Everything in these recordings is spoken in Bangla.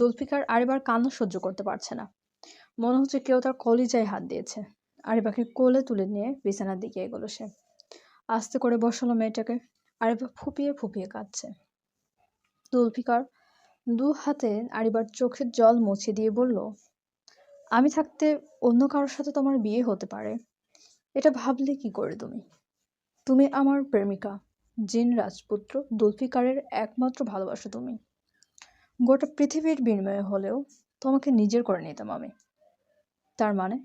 জুলফিকার আরিবার কান্না সহ্য করতে পারছে না। মনে হচ্ছে কেউ তার কলিজায় হাত দিয়েছে। আরিবাকে কোলে তুলে নিয়ে বিছানার দিকে এগোলো সে। আস্তে করে বসালো মেয়েটাকে। আরিবা ফুপিয়ে ফুপিয়ে কাঁদছে। জুলফিকার দু হাতে আরিবার চোখের জল মুছে দিয়ে বলল, আমি থাকতে অন্য কারোর সাথে তোমার বিয়ে হতে পারে। এটা ভাবলে কি করে তুমি? তুমি আমার প্রেমিকা, জিন রাজপুত্র জুলফিকারের একমাত্র ভালোবাসো তুমি। গোটা পৃথিবীর বিনিময়ে হলেও তোমাকে নিজের করে নিতাম আমি। তার মানে?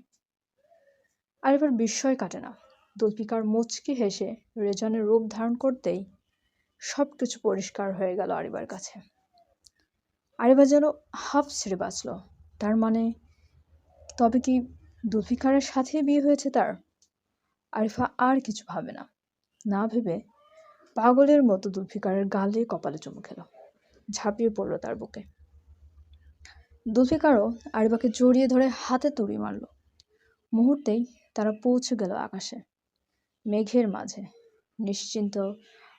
আর এবার বিস্ময় কাটে না। জুলফিকার মুচকি হেসে রেজনের রূপ ধারণ করতেই সব কিছু পরিষ্কার হয়ে গেল আরিবার কাছে। আরিবা যেন হাফ ছেড়ে বাঁচল। তার মানে তবে কি জুলফিকারের সাথে বিয়ে হয়েছে তার? আরিফা আর কিছু ভাবে না। না ভেবে পাগলের মতো জুলফিকারের গালে কপালে চুমু খেল। ঝাঁপিয়ে পড়ল তার বুকে। জুলফিকারও আরিবাকে জড়িয়ে ধরে হাতে তুড়ি মারল। মুহূর্তেই তারা পৌঁছে গেল আকাশে, মেঘের মাঝে। নিশ্চিন্ত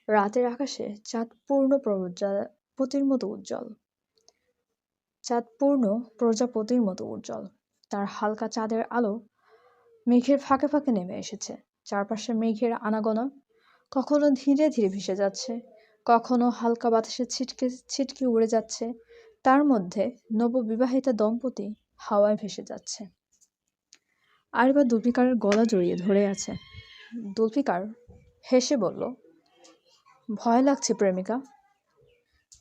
রাতের আকাশে চাঁদ পূর্ণ প্রজাপতির মতো উজ্জ্বল। চাঁদ পূর্ণ প্রজাপতির মতো উজ্জ্বল। তার হালকা চাঁদের আলো মেঘের ফাঁকে ফাঁকে নেমে এসেছে। চারপাশে মেঘের আনাগোনা কখনো ধীরে ধীরে ভেসে যাচ্ছে। কখনো হালকা বাতাসে ছিটকে ছিটকে উড়ে যাচ্ছে। তার মধ্যে নববিবাহিতা দম্পতি হাওয়ায় ভেসে যাচ্ছে। আর এবার দুলফিকারের গলা জড়িয়ে ধরে আছে। দুলফিকার হেসে বলল, ভয় লাগছে প্রেমিকা।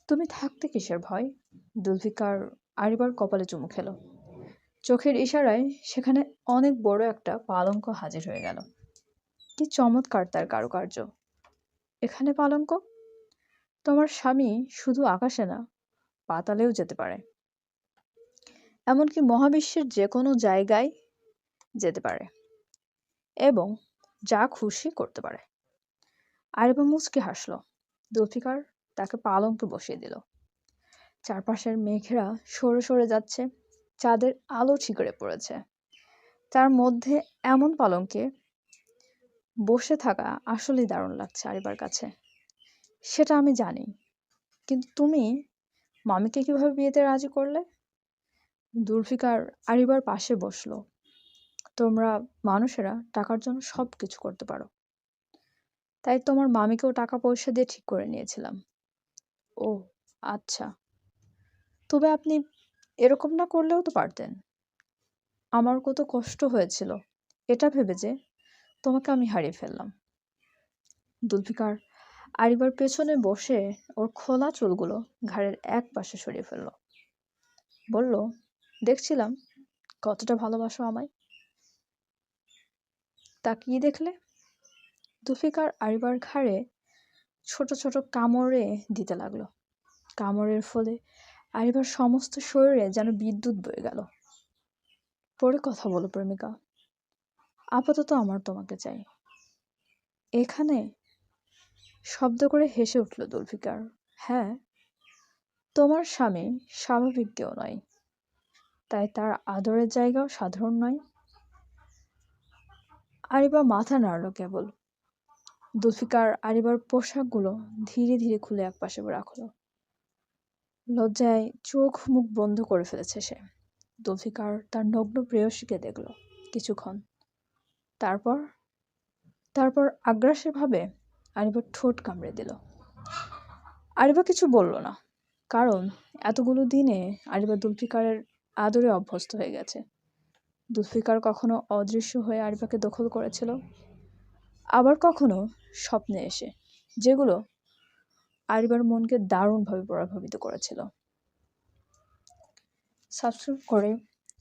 তুমি থাকতে কিসের ভয়? দুলফিকার আরিবার কপালে চুমু খেলো। চোখের ইশারায় সেখানে অনেক বড় একটা পালঙ্ক হাজির হয়ে গেল। কি চমৎকার তার কারুকার্য। এখানে পালঙ্ক? তোমার স্বামী শুধু আকাশে না, পাতালেও যেতে পারে। এমনকি মহাবিশ্বের যে কোনো জায়গায় যেতে পারে এবং যা খুশি করতে পারে। আরেবা মুচকে হাসল। দফিকার তাকে পালঙ্কে বসিয়ে দিল। চারপাশের মেঘেরা সরে সরে যাচ্ছে, চাঁদের আলো ঠিকরে পড়েছে। তার মধ্যে এমন পালঙ্কে বসে থাকা আসলেই দারুণ লাগছে আরিবার কাছে। সেটা আমি জানি। কিন্তু তুমি মামিকে কীভাবে বিয়েতে রাজি করলে? দুলফিকার আরিবার পাশে বসল। তোমরা মানুষেরা টাকার জন্য সব কিছু করতে পারো। তাই তোমার মামিকেও টাকা পয়সা দিয়ে ঠিক করে নিয়েছিলাম। ও আচ্ছা। তবে আপনি এরকম না করলেও তো পারতেন। আমার কত কষ্ট হয়েছিল। এটা ভেবে যে তোমাকে আমি হারিয়ে ফেললাম। দুলফিকার আরিবার পেছনে বসে ওর খোলা চুলগুলো ঘাড়ের এক পাশে সরিয়ে ফেলল। বলল, দেখছিলাম, কতটা ভালোবাসো আমায়। তাকিয়ে দেখলে দুলফিকার আরিবার ঘাড়ে ছোট ছোট কামড়ে দিতে লাগল। কামড়ের ফলে আরিবার সমস্ত শরীরে যেন বিদ্যুৎ বয়ে গেল। পরে কথা বলো, প্রেমিকা। আপাতত আমার তোমাকে চাই। এখানে শব্দ করে হেসে উঠল জুলফিকার হ্যাঁ তোমার স্বামী স্বাভাবিক কেউ নয়। তাই তার আদরের জায়গাও সাধারণ নয়। আরিবা মাথা নাড়ল কেবল। জুলফিকার আরিবার পোশাকগুলো ধীরে ধীরে খুলে একপাশে রাখল। লজ্জায় চোখ মুখ বন্ধ করে ফেলেছে সে। জুলফিকার তার নগ্ন প্রেয়সীকে দেখল কিছুক্ষণ। তারপর তারপর আগ্রাসী ভাবে আরিবার ঠোঁট কামড়ে দিল। আরিবা কিছু বলল না, কারণ এতগুলো দিনে আরিবা দুলফিকারের আদরে অভ্যস্ত হয়ে গেছে। দুলফিকার কখনো অদৃশ্য হয়ে আরিবাকে দখল করেছিল, আবার কখনো স্বপ্নে এসে, যেগুলো আরিবার মনকে দারুণভাবে প্রভাবিত করেছিল। সাবস্ক্রাইব করে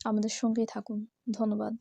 আমাদের সঙ্গেই থাকুন। ধন্যবাদ।